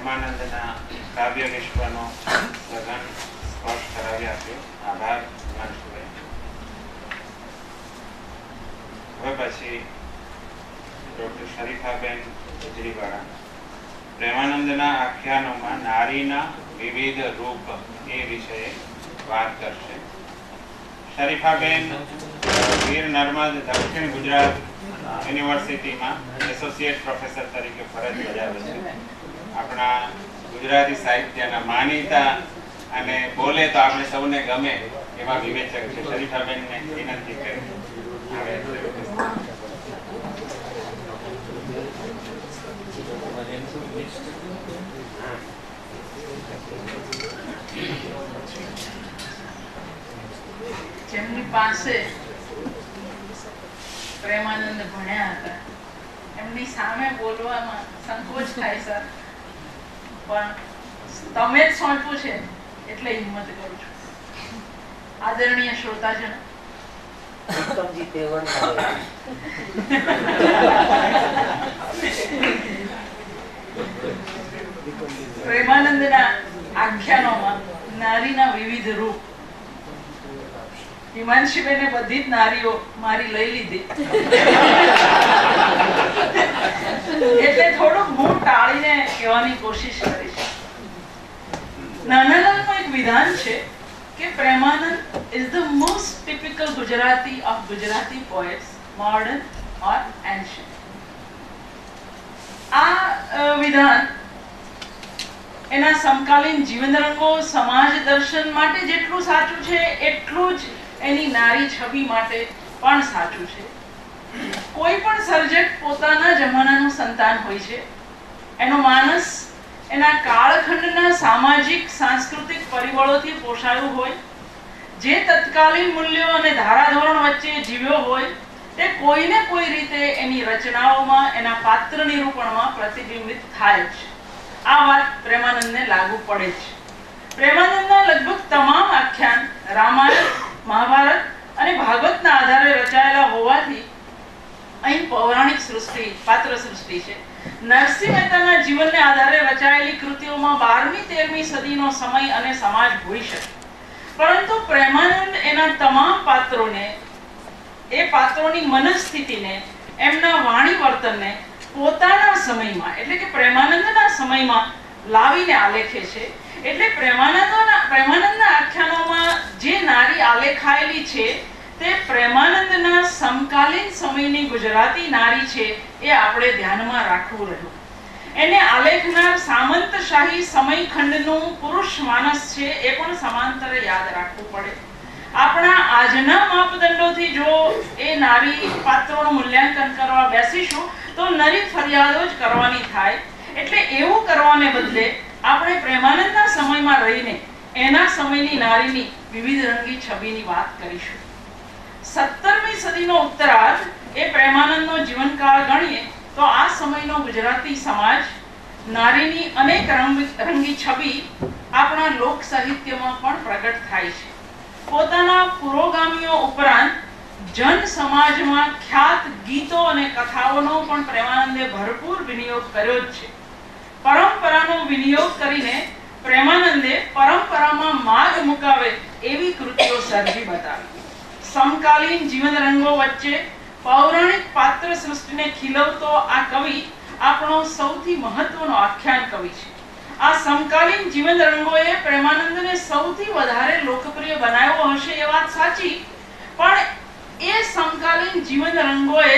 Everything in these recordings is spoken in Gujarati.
પ્રેમાનંદના કાવ્ય વિશ્વનો સઘન સ્પર્શ કરાવી આપ્યો. આભાર હવે પછી ડોક્ટર શરીફાબેન ગુજરીવાળા પ્રેમાનંદના આખ્યાનોમાં નારીના વિવિધ રૂપ એ વિષયે વાત કરશે. શરીફાબેન, વીર નર્મદ, દક્ષિણ ગુજરાત યુનિવર્સિટીમાં એસોસિએટ પ્રોફેસર તરીકે ફરજ બજાવે છે. આપણા ગુજરાતી સાહિત્યના માનીતા અને બોલે તો આપણે સૌને ગમે એવા વિવેચક છે. શરીફાબેનને વિનંતી કરી. જેમની પાસે પ્રેમાનંદ ભણ્યા હતા, એમની સામે બોલવામાં સંકોચ થાય સર. પણ તમે જ સોંપ્યું છે એટલે હિંમત કરું છું. આદરણીય શ્રોતાજન. પ્રેમાનંદના આખ્યાનોમાં નારીના વિવિધ રૂપ. હિમાંશીબેને બધી જ નારીઓ મારી લઈ લીધી. એટલે થોડુંક હું ટાળીને કહેવાની કોશિશ કરીશ નાનાલાલનું એક વિધાન છે કે Premanand is the most typical Gujarati of Gujarati poets modern or ancient આ વિધાન એના સમકાલીન જીવન રંગો સમાજ દર્શન માટે જેટલું સાચું છે, એટલું જ એની નારી છબી માટે પણ સાચું છે. કોઈ પણ સર્જક પોતાના જમાનાનું સંતાન હોય છે, એનો માનસ એના કાળખંડના સામાજિક, સાંસ્કૃતિક પરિબળોથી પોષાયું હોય, જે તત્કાલીન મૂલ્યો અને ધારાધોરણ વચ્ચે જીવ્યો હોય, તે કોઈને કોઈ રીતે એની રચનાઓમાં, એના પાત્ર નિરૂપણમાં પ્રતિબિંબિત થાય છે આ વાત પ્રેમાનંદને લાગુ પડે છે પ્રેમાનંદના લગભગ તમામ આખ્યાન રામાયણ, મહાભારત અને ભાગવતના આધારે રચાયેલા હોવાથી અહીં પૌરાણિક સૃષ્ટિ, પાત્ર સૃષ્ટિ છે. નરસિંહ મહેતાના જીવનને આધારે રચાયેલી કૃતિઓમાં બારમી, તેરમી સદીનો સમય અને સમાજ હોઈ શકે. પરંતુ પ્રેમાનંદ એના તમામ પાત્રોને, એ પાત્રોની મનસ્થિતિને, એમના વાણી વર્તનને પોતાના સમયમાં, એટલે કે પ્રેમાનંદના સમયમાં લાવીને આલેખે છે. એટલે પ્રેમાનંદના પ્રેમાનંદના આખ્યાનોમાં જે નારી આલેખાયેલી છે તે પ્રેમાનંદના સમકાલીન સમયની ગુજરાતી નારી છે એ આપણે ધ્યાનમાં રાખવું રહ્યું. એને આલેખનાર સામંતશાહી સમયખંડનું પુરુષ માનસ છે એ પણ સમાંતરે યાદ રાખવું પડે. આપણા આજના માપદંડોથી જો એ નારી પાત્રોનું મૂલ્યાંકન કરવા બેસીશું, તો નરી ફરિયાદો જ કરવાની થાય. એટલે એવું કરવાને બદલે આપણે પ્રેમાનંદના સમયમાં રહીને એના સમયની નારીની વિવિધ રંગી છબીની વાત કરીશું. સત્તરમી સદીનો ઉત્તરાર્ધ એ પ્રેમાનંદનો જીવનકાળ ગણીએ તો આ સમયનો ગુજરાતી સમાજ, નારીની અનેક રંગ- છબી આપણા લોક સાહિત્યમાં પણ પ્રગટ થાય છે. પોતાના પુરોગામીઓ ઉપરાંત જન સમાજમાં ખ્યાત ગીતો અને કથાઓનો પણ પ્રેમાનંદે ભરપૂર વિનિયોગ કર્યો જ છે. પરંપરાનો વિનિયોગ કરીને પ્રેમાનંદે પરંપરામાં માગ મુકાવે એવી કૃતિઓ સર્જી બતાવી. સમકાલીન જીવન રંગો વચ્ચે પૌરાણિક પાત્ર સૃષ્ટિને ખીલવતો આ કવિ આપણો સૌથી મહત્વનો આખ્યાન કવિ છે. આ સમકાલીન જીવન રંગોએ પ્રેમાનંદને સૌથી વધારે લોકપ્રિય બનાવ્યો હશે એ વાત સાચી, પણ એ સમકાલીન જીવન રંગોએ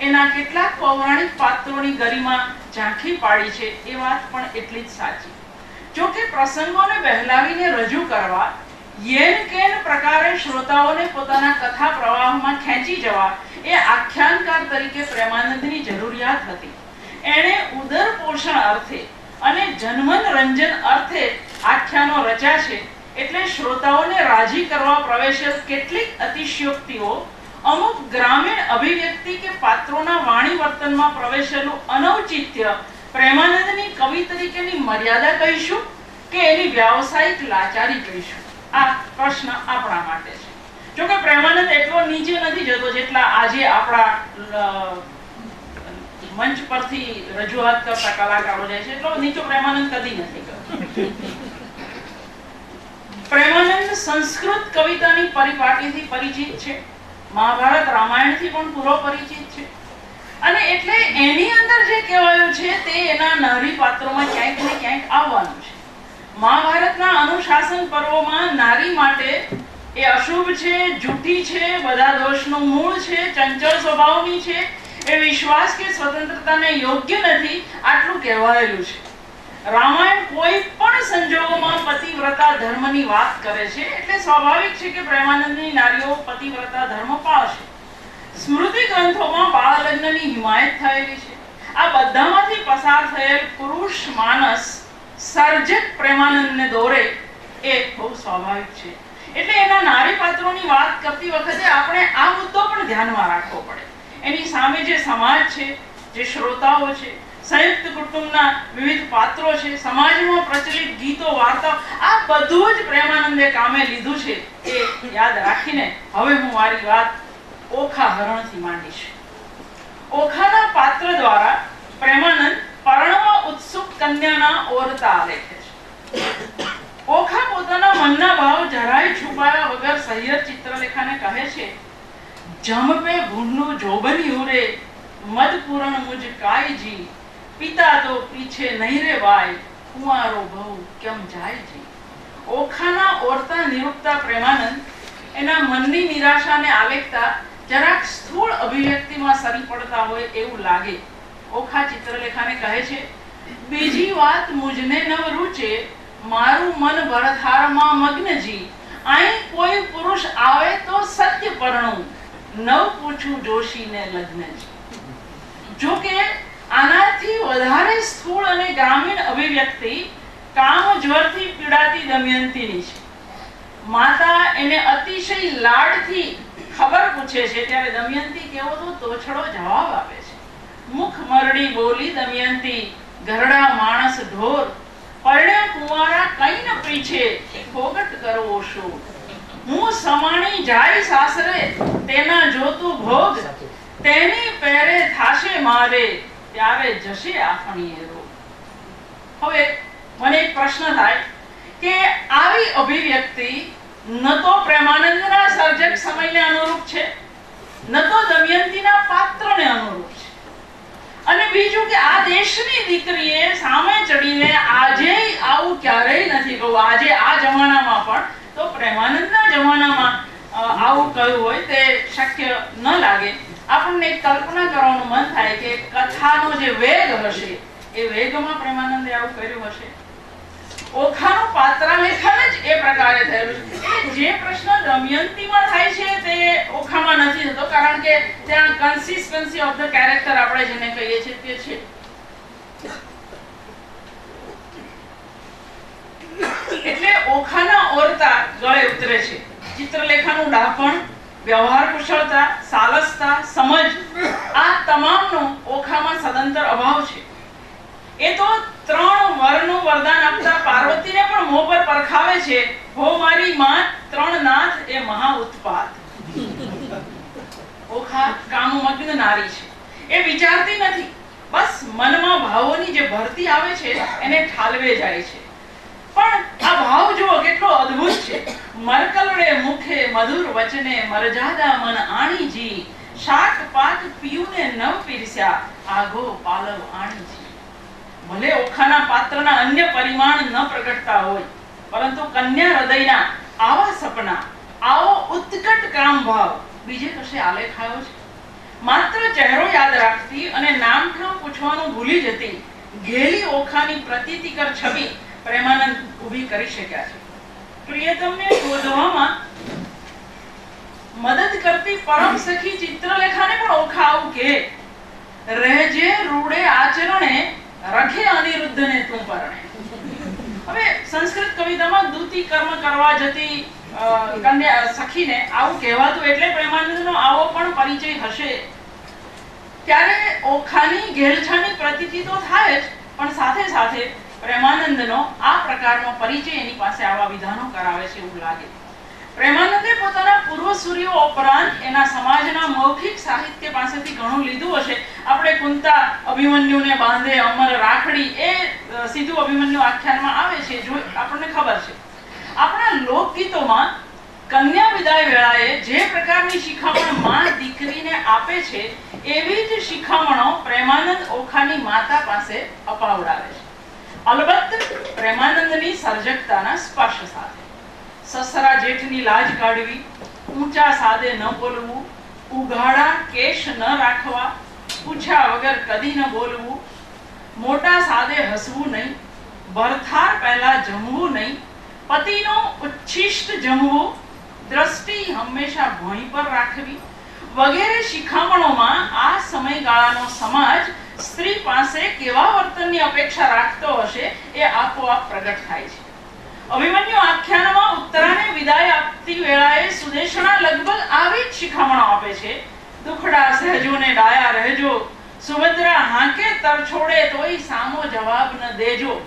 એના કેટલાક પૌરાણિક પાત્રોની ગરિમા ઝાંખી પાડી છે એ વાત પણ એટલી જ સાચી. જો કે પ્રસંગોને વહેલાવીને રજૂ કરવા યેન કેન પ્રકારે શ્રોતાઓને પોતાના કથા પ્રવાહમાં ખેંચી જવા એ આખ્યાનકાર તરીકે પ્રેમાનંદની જરૂરિયાત હતી. એણે ઉદર પોષણ અર્થે અને જનમન રંજન અર્થે આખ્યાનો રચ્યા છે એટલે શ્રોતાઓને રાજી કરવા પ્રવેશેલ કેટલીક અતિશયોક્તિઓ, અમુક ગ્રામીણ અભિવ્યક્તિ કે પાત્રોના વાણી વર્તનમાં પ્રવેશેલું અનૌચિત્ય પ્રેમાનંદની કવિ તરીકેની મર્યાદા કહીશું કે એની વ્યાવસાયિક લાચારી કહીશું? આ પ્રશ્ન આપણા માટે છે. જોકે પ્રેમાનંદ એટલો નીચે નથી જતો જેટલા આજે આપણા મંચ પરથી રજૂઆત કરતા કલાકારો જાય છે. એટલો નીચો પ્રેમાનંદ કદી નથી પ્રેમાનંદ સંસ્કૃત કવિતાની પરિપાટીથી પરિચિત છે. મહાભારત રામાયણથી પણ પૂરો પરિચિત છે. અને એટલે એની અંદર જે કહેવાયું છે તે એના નારી પાત્રોમાં ક્યાંક ને ક્યાંક આવવાનું. મહાભારતના અનુશાસન પર્વમાં નારી માટે એ અશુભ છે, જૂઠી છે, બધા દોષનું મૂળ છે, ચંચળ સ્વભાવની છે. એ વિશ્વાસ કે સ્વતંત્રતાને યોગ્ય નથી, આટલું કહેવાયેલું છે. રામાયણ કોઈ પણ સંજોગોમાં પતિવ્રતા ધર્મની વાત કરે છે, એટલે સ્વાભાવિક છે કે પ્રેમાનંદની નારીઓ પતિવ્રતા ધર્મ પાળશે. સ્મૃતિ ગ્રંથોમાં બાળ લગ્નની હિમાયત થયેલી છે. આ બધામાંથી પસાર થયેલ પુરુષ માનસ સર્જક પ્રેમાનંદને દોરે એ બહુ સ્વાભાવિક છે. એટલે એના નારી પાત્રોની વાત કરતી વખતે આપણે આ મુદ્દો પણ ધ્યાનમાં રાખવો પડે. એની સામે જે સમાજ છે, જે શ્રોતાઓ છે, સંયુક્ત કુટુંબના વિવિધ પાત્રો છે, સમાજમાં પ્રચલિત ગીતો, વાર્તાઓ, આ બધું જ પ્રેમાનંદે કામે લીધું છે એ યાદ રાખીને હવે હું મારી વાત ઓખા હરણથી માંડીશ. ઓખાના પાત્ર દ્વારા પ્રેમાનંદ પરણવા ઉત્સુક કન્યાના ઓરતા આલેખે છે. ઓખા પોતાના મનના ભાવ જરાય છુપાયા વગર સહ્યર ચિત્રલેખાને કહે છે જમપે ભૂંડનું જોબન્યું રે મદ મુજ કાયજી પિતા તો પીછે નહીં રે વાય, કુંવારો બહુ કેમ જાયજી ઓખાના ઓરતા નિરૂપતા પ્રેમાનંદ એના મનની નિરાશાને આલેખતા જરાક સ્થૂળ અભિવ્યક્તિમાં સરી પડતા હોય એવું લાગે. ઓખા ચિત્રલેખાને કહે છે, બીજી વાત મુજને નવ રૂચે, મારું મન ભરથારમાં મગ્નજી અહીં કોઈ પુરુષ આવે તો સત્ય પરણું. નવ પૂછું જોશીને લગ્નજી જો. કે આનાથી વધારે સ્થૂળ અને ગ્રામીણ અભિવ્યક્તિ કામ જ્વરથી પીડાતી દમયંતીની છે. માતા એને અતિશય લાડથી ખબર પૂછે છે, ત્યારે દમયંતી કેવો તો તોછડો જવાબ આપે. છે મુખ મરડી બોલી દમયંતી, ઘરડા માણસ ઢોર પરણ્યા કુંવારા કઈ ન પીછે ભોગટ કરવો શું? હું સમાણી જાય સાસરે, તેના જોતું ભોગ, તેની પહેરે થાશે મારે, ત્યારે જશે આફણીએ રોગ. હવે મને એક પ્રશ્ન થાય કે આવી અભિવ્યક્તિ ન તો પ્રેમાનંદના સર્જક સમયને અનુરૂપ છે, ન તો દમયંતીના પાત્રને અનુરૂપ છે. અને બીજું કે આ દેશની દીકરીએ સામે ચડીને આજે આવું ક્યારેય નથી કહ્યું. આજે આ જમાનામાં પણ, તો પ્રેમાનંદના જમાનામાં આવું કહ્યું હોય તે શક્ય ન લાગે. આપણને કલ્પના કરવાનું મન થાય કે કથાનો જે વેગ હશે, એ વેગમાં પ્રેમાનંદે આવું કર્યું હશે. ઓખાનું પાત્રાલેખન જ એ પ્રકારે થયેલું જે પ્રશ્ન દમયંતીમાં થાય છે તે ઓખામાં નથી થતો, કારણ કે ત્યાં કન્સિસ્ટન્સી ઓફ ધ કેરેક્ટર આપણે જેને કહીએ છીએ તે છે. એટલે ઓખાના ઓરતા ગળે ઉતરે છે. ચિત્રલેખાનું ડાપણ, વ્યવહાર કુશળતા, સાલસતા, સમજ, આ તમામનો ઓખામાં સદંતર અભાવ છે. એ તો ત્રણ વરનું વરદાન આપતા પાર્વતીને પણ મોં પર પરખાવે છે. હો મારી માં, ત્રણ નાથ એ મહા ઉત્પાદ ઓખા કામમગ્ન નારી છે. એ વિચારતી નથી. બસ મનમાં ભાવોની જે ભરતી આવે છે, એને ઠાલવે જાય છે. પણ આ ભાવ જુઓ કેટલો અદ્ભુત છે. મરકલડે મુખે મધુર વચને, મરજાદા મન આણીજી. શાક પાક પીયુને નવ પીરસ્યા, આગો પાલવ આણીજી. ભલે ઓખાના પાત્રના અન્ય પરિમાણ ન પ્રગટતા હોય, પરંતુ કન્યા હૃદયના આવા સપના, આવો ઉત્કટ કામ ભાવ બીજે કશે આલેખાયો છે? માત્ર ચહેરો યાદ રાખતી અને નામ ઠામ પૂછવાનું ભૂલી જતી ઘેલી ઓખાની પ્રતીતિકર છબી પ્રેમાનંદ ઊભી કરી શક્યા છે. પ્રિયતમને શોધવામાં મદદ કરતી પરમ સખી ચિત્રલેખાને પણ ઓખા આવું કે, રહેજે રૂડે આચરણે રખે અનિરુદ્ધને તું પરણે. હવે સંસ્કૃત કવિતામાં દૂતી કર્મ કરવા જતી કન્યા, સખીને આવું કહેવાતું એટલે પ્રેમાનંદનો આવો પણ પરિચય હશે. ત્યારે ઓખાની, ઘેલછાની પ્રતીતિ તો થાય જ, પણ સાથે સાથે પ્રેમાનંદનો આ પ્રકારનો પરિચય એની પાસે આવા વિધાનો કરાવે છે એવું લાગે. પ્રેમાનંદે પોતાના પૂર્વસૂરીઓ ઉપરાંત એના સમાજના મૌખિક સાહિત્ય પાસેથી ઘણું લીધું હશે. આપણે કુંતા અભિમન્યુને બાંધે, અમર રાખડી, એ સીધું અભિમન્યુ આખ્યાનમાં આવે છે, જો આપણને ખબર છે. આપણા લોકગીતોમાં કન્યા વિદાય વેળાએ જે પ્રકારની શિખામણમાં દીકરીને આપે છે, એવી જ શિખામણો પ્રેમાનંદ ઓખાની માતા પાસે અપાવડાવે છે. અલબત્ત, પ્રેમાનંદની સર્જકતાના સ્પર્શ સાથે. સસરા જેઠની લાજ કાઢવી, ઊંચા સાદે ન બોલવું, ઉઘાડા કેશ ન રાખવા, પૂછ્યા વગર કદી ન બોલવું, મોટા સાદે હસવું નહીં, ભરથાર પહેલા જમવું નહીં, પતિનો ઉચ્છિષ્ટ જમવું, દ્રષ્ટિ હંમેશા ભોંય પર રાખવી, વગેરે શિખામણોમાં આ સમયગાળાનો સમાજ સ્ત્રી પાસે કેવા વર્તનની અપેક્ષા રાખતો હશે એ આપોઆપ પ્રગટ થાય છે. અભિમન્યુ, આખ્યાનમાં ઉત્તરાને વિદાય આપતી વેળાએ સુદેશણા લગભગ આવી જ શિખામણો આપે છે. દુખડા સહેજોને ડાયા રહેજો. સુભદ્રા હાંકે તર તોય સામો જવાબ ન દેજો.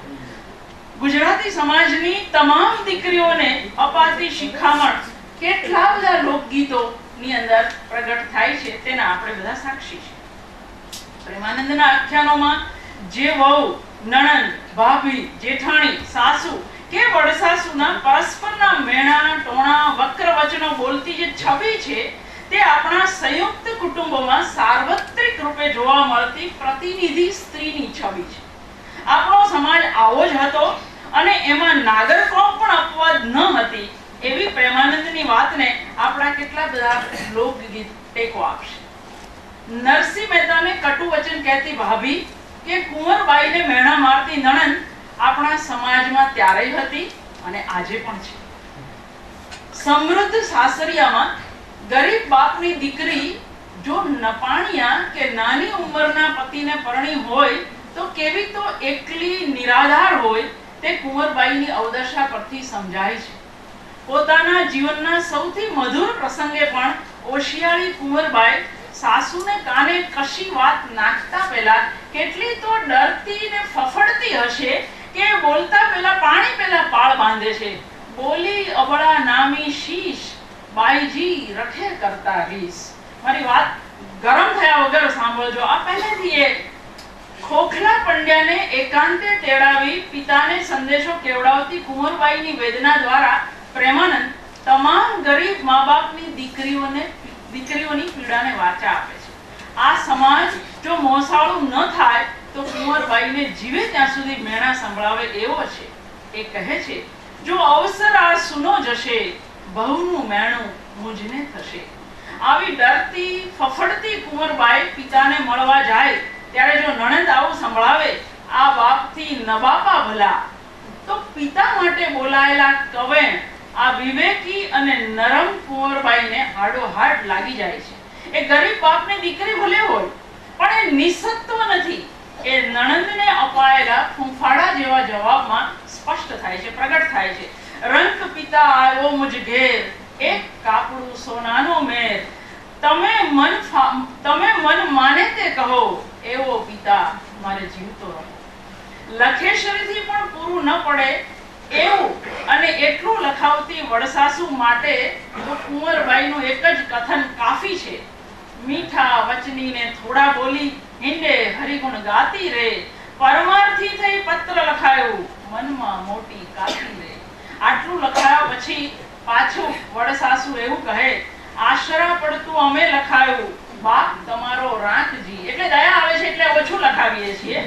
ગુજરાતી સમાજની તમામ દીકરીઓને અપાતી શિખામણ કેટલા બધા લોકગીતો ની અંદર પ્રગટ થાય છે તેના આપણે બધા સાક્ષી છે પ્રેમાનંદના આખ્યાનોમાં જે વહુ, નણંદ, ભાભી, જેઠાણી, સાસુ કે વડસાસુના પરસ્પરના મેણા, ટોણા વક્ર વચનો બોલતી જે છબી છે, તે આપણા સંયુક્ત કુટુંબમાં સાર્વત્રિક રૂપે જોવા મળતી પ્રતિનિધિ સ્ત્રીની છબી છે. આપણો સમાજ આવો જ હતો અને એમાં નાગરકોમ પણ અપવાદ ન હતી એવી પ્રેમાનંદની વાતને આપણા કેટલા બધા લોકગીત ટેકો આપશે. નરસિંહ મહેતાને કટુ વચન કહેતી ભાભી કે, કુંવરબાઈને મેણા મારતી નણંદ આપણા સમાજમાં ત્યારે હતી અને આજે પણ છે. સમૃદ્ધ સાસરિયામાં ગરીબ બાપની દીકરી જો નપાણિયા કે નાની ઉંમરના પતિને પરણી હોય, તો કેવી તો એકલી નિરાધાર હોય તે કુંવરબાઈની અવદશા પરથી સમજાય છે. પોતાના જીવનના સૌથી મધુર પ્રસંગે પણ ઓશિયાળી કુંવરબાઈ સાસુને કાને કશી વાત નાખતા પહેલા કેટલી તો ડરતી ને ફફડતી હશે કે બોલતા પેલા પાણી પેલા પાળ બાંધે છે. બોલી અબળા નામી શીશ, બાઈજી રખે કરતા રીસ. મારી વાત ગરમ થયા વગર સાંભળજો. આ પહેલેથી એ ખોખલા પંડ્યાને એકાંતે તેડાવી પિતાને સંદેશો કેવડાવતી કુંવરબાઈની વેદના દ્વારા પ્રેમાનંદ તમામ ગરીબ મા બાપની દીકરીઓને, દીકરીઓની પીડાને વાચા આપે છે. આ સમાજ જો મોસાળું ન થાય તો કુંવરબાઈને જીવે ત્યાં સુધી મેણા સંભળાવે એવો છે. એ કહે છે, જો અવસર આ સુનો જશે, બહુનું મેણું મુજને થશે. આવી ડરતી, ફફડતી કુંવરબાઈ પિતાને મળવા જાય, ત્યારે જો નણંદ આવું સંભળાવે, આ બાપથી નબાપા ભલા. તો પિતા માટે બોલાયેલા કવેણ, આ વિવેકી અને નરમ કુંવરબાઈને હાડોહાડ લાગી જાય છે. એ ગરીબ બાપની દીકરી ભલે હોય, પણ એ નિસત્વ નણંદને અપાયેલા ફૂંફાડા જેવા જવાબમાં સ્પષ્ટ થાય છે, પ્રગટ થાય છે. રંક પિતા આવ્યો મુજ ઘેર, એક કાપડું સોનાનો મેર. તમે મન તમે મન માને તે કહો, એવો પિતા મારે જીવતો રહો. લખેશ્વરીથી પણ પૂરું ન પડે એવું અને એટલું લખાવતી વડસાસુ માટે તો કુંવરબાઈનું એક જ કથન કાફી છે. મીઠા વચનીને થોડા બોલી હિંડે હરિગુણ ગાતી રે, પરમાર્થી થઈ પત્ર લખાયું, મનમાં મોટી કાતી રે. આટલું લખાયા પછી પાછું વડસાસુ એવું કહે, આશરા પડતું અમે લખાયું, બાપ તમારો રાંકજી એટલે દયા આવે છે એટલે ઓછું લખાવીએ છીએ?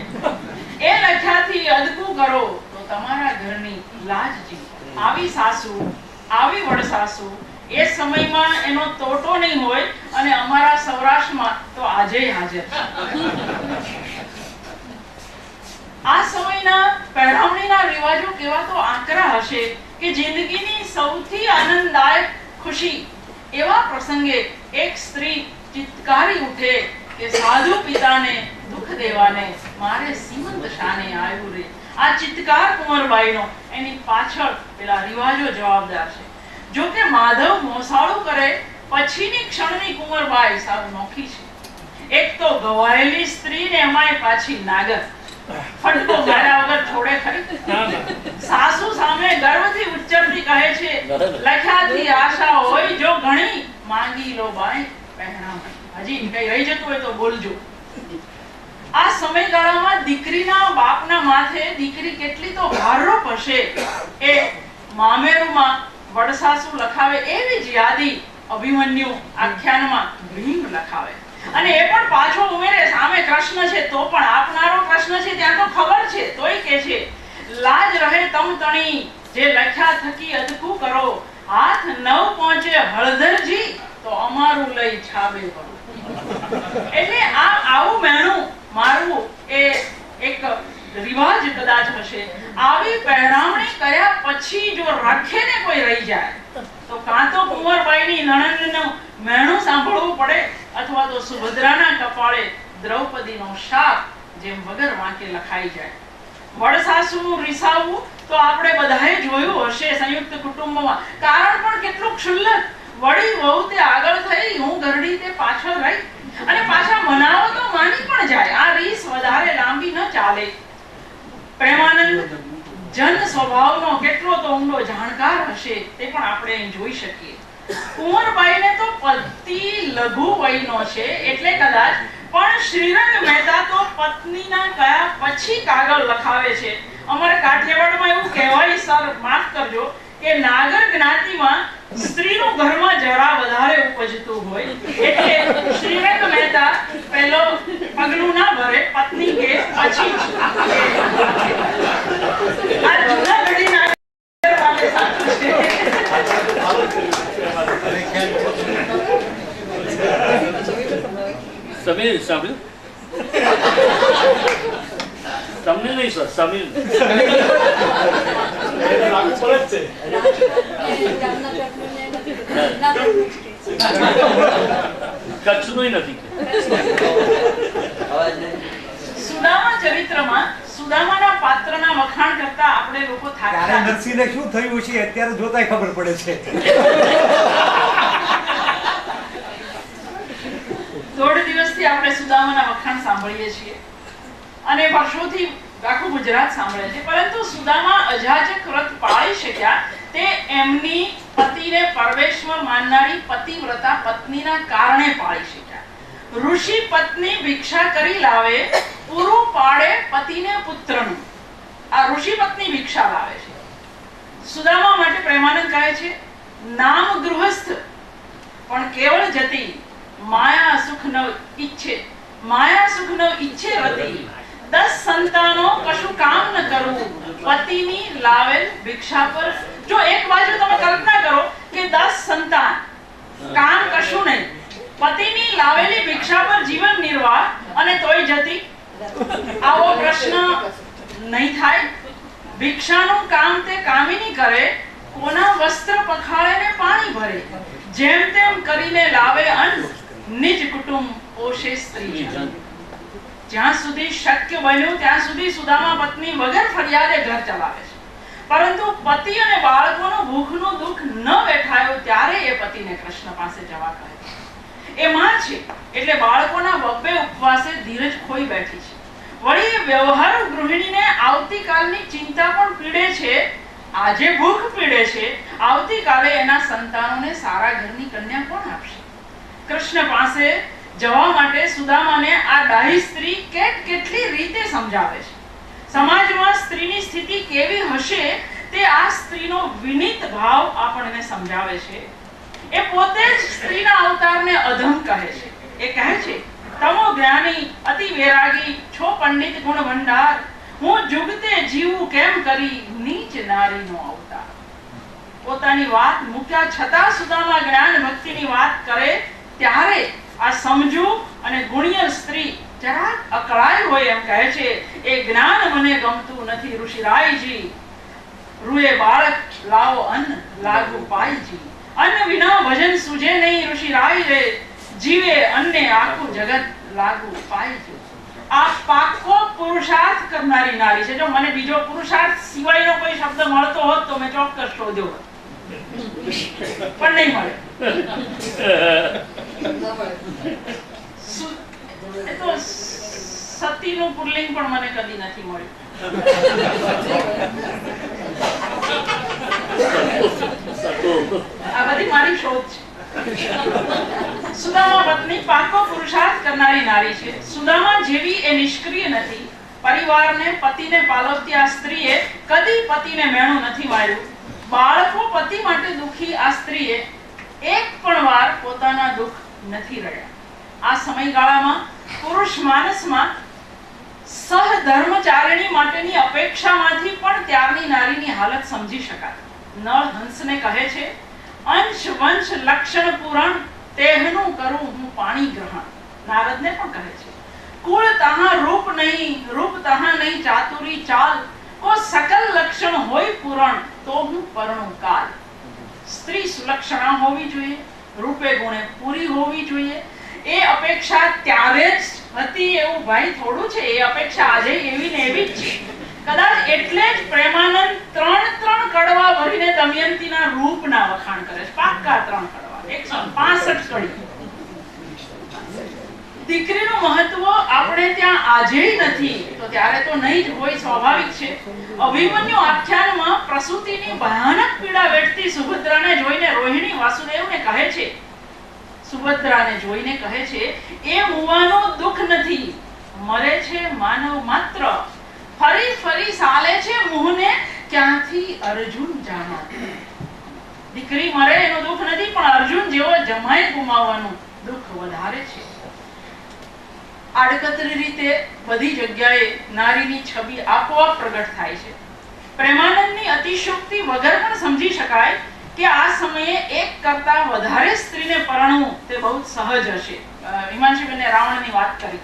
એ લખ્યાથી અદકું કરો, તો તમારા ઘરની લાજજી. આવી સાસુ, આવી વડસાસુ એ સમયમાં એનો તોટો નહીં હોય અને અમારા સૌરાષ્ટ્રમાં તો આજે હાજર આ સમયના પહેરાવણીના રિવાજો કેવા તો આકરા હશે કે જિંદગીની સૌથી આનંદદાયક ખુશી એવા પ્રસંગે એક સ્ત્રી ચિત્કારી ઉઠે કે, સાધુ પિતાને દુઃખ દેવાને મારે સીમંત શાને આવ્યું રે. આ ચિત્કાર કુંવરબાઈનો એની પાછળ પેલા રિવાજો જવાબદાર છે. જો કે માધવ મોસાળું કરે પછીની ક્ષણની કુંવરબાઈ સાવ નોખી છે. એક તો ગવાયેલી સ્ત્રી ને એમાંય પાછી નાગર. ફટકો માર્યા વગર છોડે ખરી. સાસુ સામે ગર્વથી ઉચ્ચરતી કહે છે લખ્યાથી આશા હોય જો ઘણી માંગી લો બાઈ. પહેણા હજી કઈ રહી જતું હોય તો બોલજો. આ સમયગાળામાં દીકરીના બાપના માથે દીકરી કેટલી તો ભારરૂપ હશે એ મામેરુમાં વડસાસુ લખાવે એવી જ યાદી અભિમન્યુ આખ્યાનમાં ભીમ લખાવે. અને એ પણ પાછો ઉમેરે, સામે કૃષ્ણ છે, તો પણ આપનારો કૃષ્ણ છે, ત્યાં તો ખબર છે, તોય કે છે. લાજ રહે તમ તણી, જે લખ્યા થકી અદકુ કરો. હાથ નવ પહોંચે હળધરજી, તો અમારું લઈ છાબે કરો એટલે આ આવું મેણું મારું એ એક રિવાજ કદાચ હશે. આવી પહેરામણી કર્યા પછી જો રાખે ને કોઈ રહી જાય, તો કાં તો કુંવરબાઈની નણંદનું મેણું સાંભળવું પડે, અથવા તો સુભદ્રાના કપાળે દ્રૌપદીનો શાપ જેમ વગર વાંકે લખાઈ જાય. વડસાસુ રીસાવવું તો આપણે બધાએ જોયું હશે સંયુક્ત કુટુંબમાં. કારણ પણ કેટલું ક્ષુલ્લક. વળી વહુ તે આગળ થઈ, હું ઘરડી તે પાછળ રહી. અને પાછા મનાવો તો માની પણ જાય. આ રીસ વધારે લાંબી ન ચાલે. પ્રેમાનંદ, જન સ્વભાવનો કેટલો તો ઊંડો જાણકાર હશે તે પણ આપણે જોઈ શકીએ. કુંવરબાઈને તો પતિ લઘુ વયનો છે, એટલે કદાચ પણ શ્રીરંગ મહેતા તો પત્નીના કયા પછી કાગળ લખાવે છે? અમારે કાઠિયાવાડમાં એવું કહેવાય, સર, માફ કરજો, કે નાગર જ્ઞાતિમાં સ્ત્રીનું ઘરમાં જરા વધારે ઉપજતું હોય. એટલે શ્રીરંગ મહેતા પહેલો પગલું ના ભરે, પત્ની કે પછી આ જૂનાગઢી નાગર વાલે સાચું છે સમીર સાંભળ્યું તમને નહીં સર સમીર કચ્છનું નથી સુદામા ચરિત્રમાં સુદામાના પાત્રના વખાણ કરતા આપણે લોકો ત્યારે થાકતા નરસિંહને શું થયું છે અત્યારે જોતાય ખબર પડે છે. દોઢ દિવસથી આપણે સુદામાના વખાણ સાંભળીએ છીએ. અને વર્ષોથી આખું ગુજરાત સાંભળે છે. પરંતુ સુદામા અજાજક વ્રત પાળી શક્યા. તે એમની પતિને પરમેશ્વર માનનારી પતિવ્રતા પત્નીના કારણે પાળી શક્યા. ઋષિ પત્ની ભિક્ષા કરી લાવે પૂરું પાડે પતિને પુત્રનું. આ ઋષિ પત્ની ભિક્ષા લાવે છે. સુદામા માટે પ્રેમાનંદ કહે છે નામ ગૃહસ્થ પણ કેવળ જતી માયા સુખ ન ઈચ્છે માયા સુખ ન ઈચ્છે રતી. દસ સંતાનો કશું કામ ન કરવું. પતિની લાવેલ ભિક્ષા પર. જો એક બાજુ તમે કલ્પના કરો કે દસ સંતાન, કામ કશું નહીં. પતિની લાવેલી ભિક્ષા પર જીવન નિર્વાહ અને તોય જતી. આવો પ્રશ્ન નહીં થાય. ભિક્ષાનું કામ તે કામિની કરે, કોના વસ્ત્ર પખાળે ને પાણી ભરે. જેમ તેમ કરીને લાવે અન્ન, નિજ કુટુંબ પોષે સ્ત્રી. જ્યાં સુધી શક્ય બન્યું, ત્યાં સુધી સુદામા પત્ની વગર ફરિયાદે ઘર ચલાવે છે. પરંતુ પતિ અને બાળકોનું ભૂખનું દુઃખ ન વેઠાયો ત્યારે એ પતિને કૃષ્ણ પાસે જવા કહે છે. એ માં છે, એટલે બાળકોના બબ્બે ઉપવાસે ધીરજ ખોઈ બેઠી છે. વળી વ્યવહારુ ગૃહિણીને આવતીકાલની ચિંતા પણ પીડે છે. આજે ભૂખ પીડે છે. આવતીકાલે એના સંતાનોને સારા ઘરની કન્યા કોણ આપશે? કૃષ્ણ પાસે જવા માટે સુદામાને આ ડાહી સ્ત્રી કેટ કેટલી રીતે સમજાવે છે? સમાજમાં સ્ત્રીની સ્થિતિ કેવી હશે તે આ સ્ત્રીનો વિનિત ભાવ આપણને સમજાવે છે. એ પોતે જ સ્ત્રીના અવતારને અધમ કહે છે. એ કહે છે, તમો જ્ઞાની, અતિ વૈરાગી, છો પંડિત ગુણ ભંડાર હું જુગતે જીવું કેમ કરી નીચ નારીનો અવતાર? પોતાની વાત મૂક્યા છતાં સુદામા જ્ઞાન ભક્તિની વાત કરે ત્યારે આ સમજુ અને ગુણિયલ સ્ત્રી જરાક અકળાય હોય એમ કહે છે, એ જ્ઞાન મને ગમતું નથી, ઋષિરાયજી. રૂએ બાળક લાવો અન્ન, લાગુ પાયજી. અન્ન વિના ભજન સુજે નહીં, ઋષિરાય રે. જીવે અન્ને આખું જગત લાગુ પાયજી. આ પાકો પુરુષાર્થ કરનારી નારી છે. જો મને બીજો પુરુષાર્થ સિવાયનો કોઈ શબ્દ મળતો હોત, તો મેં ચોક્કસ શોધ્યો પણ નહીં મળે. સતીનું છે. સુદામા જેવી એ નિષ્ક્રિય નથી. પરિવારને, પતિને પાલવતી આ સ્ત્રીએ કદી પતિને મેણું નથી વાળ્યું બાળકો પતિ માટે દુખી આ સ્ત્રીએ એક પણ વાર પોતાના દુઃખ નથી રહ્યા. આ સમયગાળામાં પુરુષ માનસમાં સહધર્મચારિણી માટેની અપેક્ષામાંથી પણ ત્યારની નારીની હાલત સમજી શકાય. નળ હંસને કહે છે, અંશ વંશ લક્ષણ પૂરણ તેહનું કરું હું પાણી ગ્રહણ. નારદને પણ કહે છે, કુળ તહા રૂપ નહીં, રૂપ તહા નહીં ચાતુરી ચાલ. કો સકલ લક્ષણ હોય પૂરણ તો હું પરણું કાલ. સ્ત્રી સુલક્ષણા હોવી જોઈએ રૂપે ગુણે પૂરી હોવી જોઈએ. એ અપેક્ષા ત્યારે જ હતી એવું ભાઈ થોડું છે, એ અપેક્ષા આજે એવી ને એવી જ છે. કદાચ એટલે જ પ્રેમાનંદ ત્રણ ત્રણ કડવા ભરીને દમયંતીના રૂપના વખાણ કરે છે. પાક્કા ત્રણ કડવા 165 કડી. દીકરીનું મહત્વ આપણે ત્યાં આજે નથી. તો ત્યારે તો નહીં જ હોય, સ્વાભાવિક છે. અભિમન્યુ આખ્યાનમાં પ્રસૂતિની ભયાનક પીડા વેઠતી સુભદ્રાને જોઈને રોહિણી વાસુદેવને કહે છે, સુભદ્રાને જોઈને કહે છે, એ મુવાનું દુઃખ નથી. મરે છે માનવ માત્ર. ફરી ફરી સાલે છે મુહને. ક્યાંથી અર્જુન જાણો દીકરી મરે એનું દુઃખ નથી, પણ અર્જુન જેવો જમાઈ ગુમાવવાનું દુઃખ વધારે છે. આડકતરી રીતે બધી જગ્યાએ નારીની છબી આપોઆપ પ્રગટ થાય છે. પ્રેમાનંદની અતિશોક્તિ વગર પણ સમજી શકાય કે આ સમયે એક કરતા વધારે સ્ત્રીને પરણવું તે બહુ સહજ હશે. હિમાંશુબેને રાવણની વાત કરી.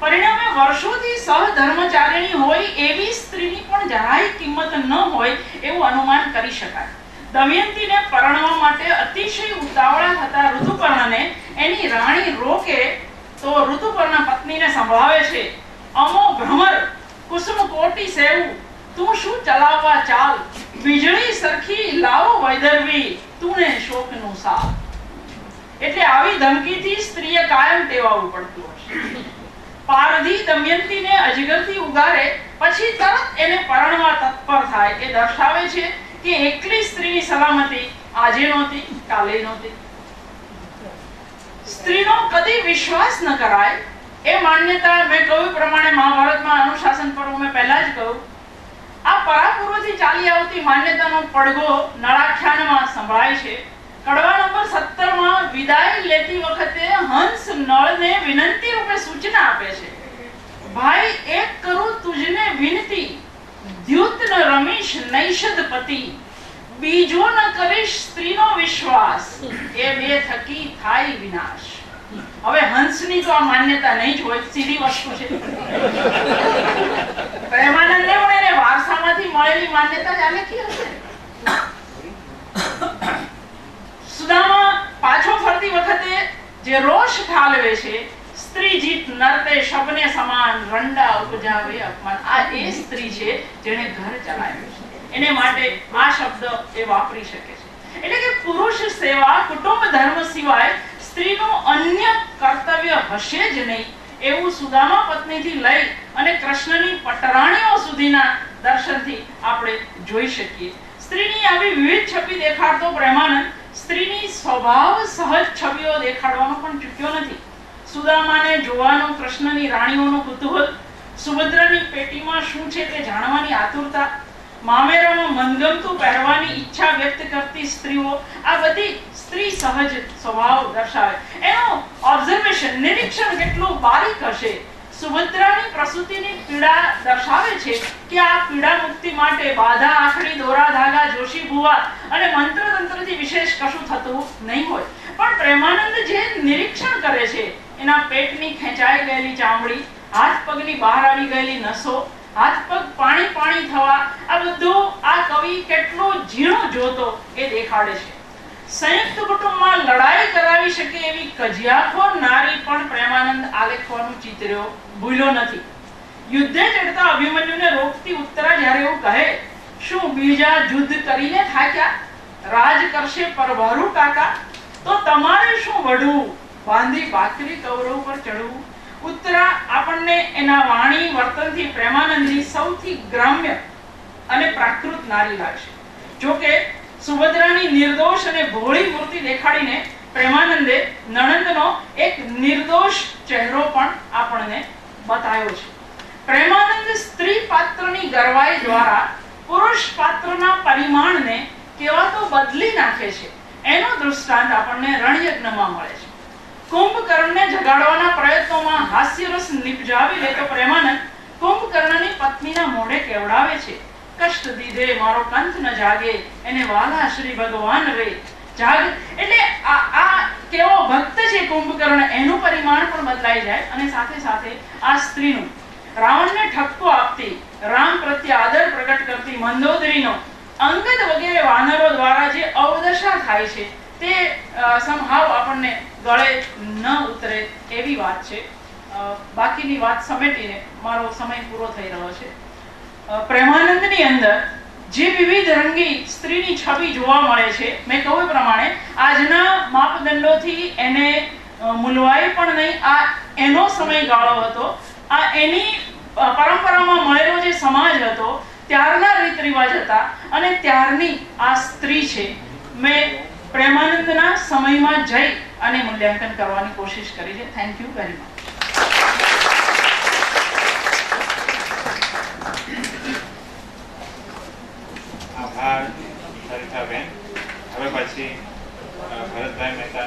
પરિણામે વર્ષોથી સહધર્મચારિણી હોય એવી સ્ત્રીની પણ જરાય કિંમત ન હોય એવું અનુમાન કરી શકાય. દમયંતીને પરણવા માટે અતિશય ઉતાવળા થતા ઋતુપર્ણને એની રાણી રોકે તો ઋતુપર્ણા પત્નીને સંભળાવે છે, અમો ભ્રમર, કુસુમ કોટી સેવું, તું શું ચલાવવા ચાલ? વીજળી સરખી લાવો વૈદરવી, તુને શોકનું સાર એટલે આવી ધમકીથી સ્ત્રીએ કાયમ ટેવાવું પડતું હશે. પારધી દમયંતીને અજગરથી ઉગારે, પછી તરત એને પરણવા તત્પર થાય. એ દર્શાવે છે કે એકલી સ્ત્રીની સલામતી આજે નહોતી, કાલે નહોતી. સ્ત્રીનો કદી વિશ્વાસ ન કરાય એ માન્યતા મેં કહ્યું પ્રમાણે મહાભારતમાં અનુશાસન પર્વ મેં પહેલા જ કહ્યું. આ પરાપૂર્વથી ચાલી આવતી માન્યતાનો પડઘો નળાખ્યાનમાં સંભળાય છે. કડવા નંબર 17 માં વિદાય લેતી વખતે હંસ નળને વિનંતી રૂપે સૂચના આપે છે. ભાઈ, એક કરું તુજને વિનતી. દ્યુત ન રમીશ નૈષદ પતિ. બીજો ન કરીશ, સ્ત્રીનો વિશ્વાસ. એ બે થકી થાય વિનાશ. હવે હંસની તો આ માન્યતા નહીં જ હોય, સીધી વસ્તુ છે. પ્રેમાનંદને પણ એને વારસામાંથી મળેલી માન્યતા જ આલેખી હશે. સુદામા પાછો ફરતી વખતે જે રોષ ઠાલવે છે, સ્ત્રી જીત નરતે શબને સમાન રંડા ઉપજાવે અપમાન. આ એ સ્ત્રી છે જેણે ઘર ચલાવ્યું છે. એને માટે આ શબ્દ એ વાપરી શકે છે. એટલે કે પુરુષ સેવા, કુટુંબ ધર્મ સિવાય સ્ત્રીનું અન્ય કર્તવ્ય હશે જ નહીં એવું સુદામા પત્નીથી લઈ અને કૃષ્ણની પટરાણીઓ સુધીના દર્શનથી આપણે જોઈ શકીએ. સ્ત્રીની આવી વિવિધ છબી દેખાડતો પ્રેમાનંદ સ્ત્રીની સ્વભાવ સહજ છબીઓ દેખાડવાનો પણ ચૂક્યો નથી. સુદામાને જોવાનો કૃષ્ણની રાણીઓનો કુતૂહલ, સુભદ્રાની પેટીમાં શું છે તે જાણવાની આતુરતા મામેરામાં મનગમતું પહેરવાની ઈચ્છા વ્યક્ત કરતી સ્ત્રીઓ આ બધી સ્ત્રી સહજ સ્વભાવ દર્શાવે. એનો ઓબ્ઝર્વેશન નિરીક્ષણ કેટલું બારીક હશે? સુભદ્રાની પ્રસૂતિની પીડા દર્શાવે છે કે આ પીડા મુક્તિ માટે બાધા આખડી દોરા, ધાગા, જોશી ભુવા અને મંત્ર તંત્રથી વિશેષ કશું થતું નહીં હોય. પણ પ્રેમાનંદ જે નિરીક્ષણ કરે છે, એના પેટની ખેંચાઈ ગયેલી ચામડી, હાથ પગની બહાર આવી ગયેલી નસો હાથ પગ પાણી પાણી થવા આ બધું આ કવિ કેટલો ઝીણો જોતો એ દેખાડે છે. સંયુક્ત કુટુંબમાં લડાઈ કરાવી શકે એવી કજિયાખોર નારી પણ પ્રેમાનંદ આલેખવાનું ચિતર્યો ભૂલ્યો નથી. યુદ્ધે ચડતા અભિમન્યુને રોકતી ઉત્તરા જ્યારે એવું કહે, શું બીજા યુદ્ધ કરીને થાક્યા? રાજ કરશે પરભારું કાકા? તો તમારે શું વઢવું? બાંધી બાકરી કૌરવ પર ચડવું? ઉત્તરા આપણને એના વાણી, વર્તનથી પ્રેમાનંદની સૌથી ગ્રામ્ય અને પ્રાકૃત નારી લાગશે. જો સુભદ્રાની નિર્દોષ અને ભોળી મૂર્તિ દેખાડીને પ્રેમાનંદે નણંદનો એક નિર્દોષ ચહેરો પણ આપણને બતાવ્યો છે. પ્રેમાનંદ સ્ત્રી પાત્રની ગરવાઈ દ્વારા પુરુષ પાત્રના પરિમાણને કેવા તો બદલી નાખે છે, એનો દૃષ્ટાંત આપણને રણયજ્ઞમાં મળે છે. કુંભકર્ણને જગાડવાના પ્રયત્નોમાં હાસ્યરસ નિપજાવી લેતો પ્રેમાનંદ કુંભકર્ણની પત્નીના મોઢે કેવડાવે છે. કષ્ટ દીધે મારો કંથ ન જાગે, એને વાલા શ્રી ભગવાન રે. જાગ, એટલે આ આ કેવો ભક્ત છે કુંભકર્ણ, એનું પરિમાણ પણ બદલાઈ જાય અને સાથે સાથે આ સ્ત્રીનું. રાવણને ઠપકો આપતી, રામ પ્રત્યે આદર પ્રગટ કરતી મંદોદરીનો અંગદ વગેરે વાનરો દ્વારા જે અવદશા થાય છે તે સમહાવ આપણને ગળે ન ઉતરે એવી વાત છે. બાકીની વાત સમેટીને મારો સમય પૂરો થઈ રહ્યો છે. પ્રેમાનંદની અંદર જે વિવિધ રંગી સ્ત્રીની છબી જોવા મળે છે, મેં કહ્યું પ્રમાણે, આજના માપદંડોથી એને મૂલવાય પણ નહીં. આ એનો સમયગાળો હતો. આ એની પરંપરામાં મળેલો જે સમાજ હતો, ત્યારના રીત રિવાજ હતા અને ત્યારની આ સ્ત્રી છે. મેં પ્રેમાનંદના સમયમાં જઈ અને મૂલ્યાંકન કરવાની કોશિશ કરી છે. થેન્ક યુ વેરી મચ આભાર, સરિતાબેન. હવે પછી ભરતભાઈ મહેતા